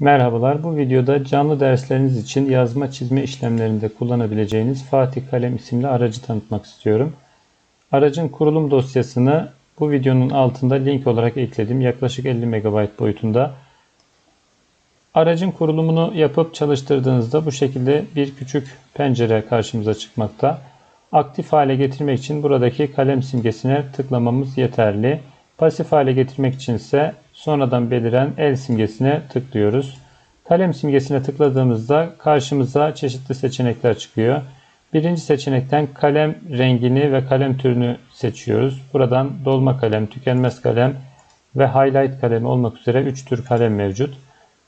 Merhabalar. Bu videoda canlı dersleriniz için yazma çizme işlemlerinde kullanabileceğiniz Fatih Kalem isimli aracı tanıtmak istiyorum. Aracın kurulum dosyasını bu videonun altında link olarak ekledim. Yaklaşık 50 MB boyutunda. Aracın kurulumunu yapıp çalıştırdığınızda bu şekilde bir küçük pencere karşımıza çıkmakta. Aktif hale getirmek için buradaki kalem simgesine tıklamamız yeterli. Pasif hale getirmek için ise sonradan beliren el simgesine tıklıyoruz. Kalem simgesine tıkladığımızda karşımıza çeşitli seçenekler çıkıyor. Birinci seçenekten kalem rengini ve kalem türünü seçiyoruz. Buradan dolma kalem, tükenmez kalem ve highlight kalemi olmak üzere 3 tür kalem mevcut.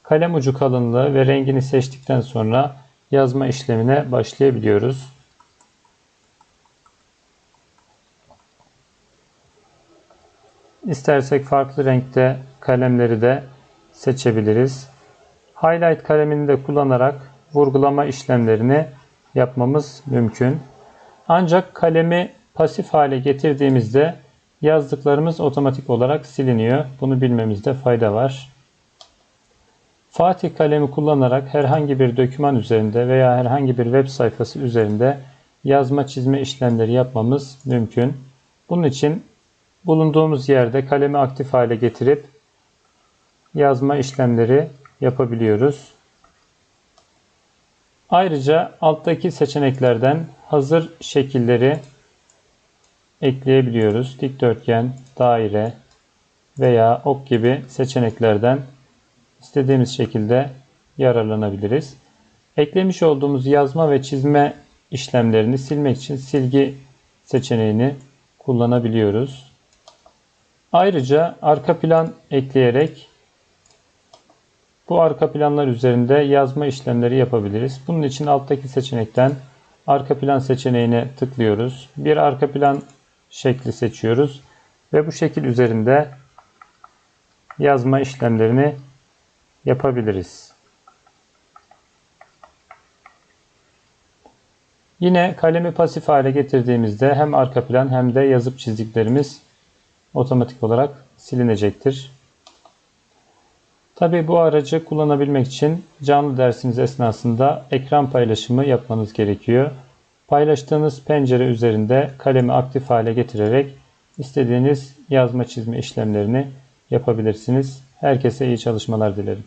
Kalem ucu kalınlığı ve rengini seçtikten sonra yazma işlemine başlayabiliyoruz. İstersek farklı renkte kalemleri de seçebiliriz. Highlight kalemini de kullanarak vurgulama işlemlerini yapmamız mümkün. Ancak kalemi pasif hale getirdiğimizde yazdıklarımız otomatik olarak siliniyor. Bunu bilmemizde fayda var. Fatih kalemi kullanarak herhangi bir doküman üzerinde veya herhangi bir web sayfası üzerinde yazma çizme işlemleri yapmamız mümkün. Bunun için bulunduğumuz yerde kalemi aktif hale getirip yazma işlemleri yapabiliyoruz. Ayrıca alttaki seçeneklerden hazır şekilleri ekleyebiliyoruz. Dikdörtgen, daire veya ok gibi seçeneklerden istediğimiz şekilde yararlanabiliriz. Eklemiş olduğumuz yazma ve çizme işlemlerini silmek için silgi seçeneğini kullanabiliyoruz. Ayrıca arka plan ekleyerek bu arka planlar üzerinde yazma işlemleri yapabiliriz. Bunun için alttaki seçenekten arka plan seçeneğine tıklıyoruz. Bir arka plan şekli seçiyoruz ve bu şekil üzerinde yazma işlemlerini yapabiliriz. Yine kalemi pasif hale getirdiğimizde hem arka plan hem de yazıp çizdiklerimiz otomatik olarak silinecektir. Tabi bu aracı kullanabilmek için canlı dersiniz esnasında ekran paylaşımı yapmanız gerekiyor. Paylaştığınız pencere üzerinde kalemi aktif hale getirerek istediğiniz yazma çizme işlemlerini yapabilirsiniz. Herkese iyi çalışmalar dilerim.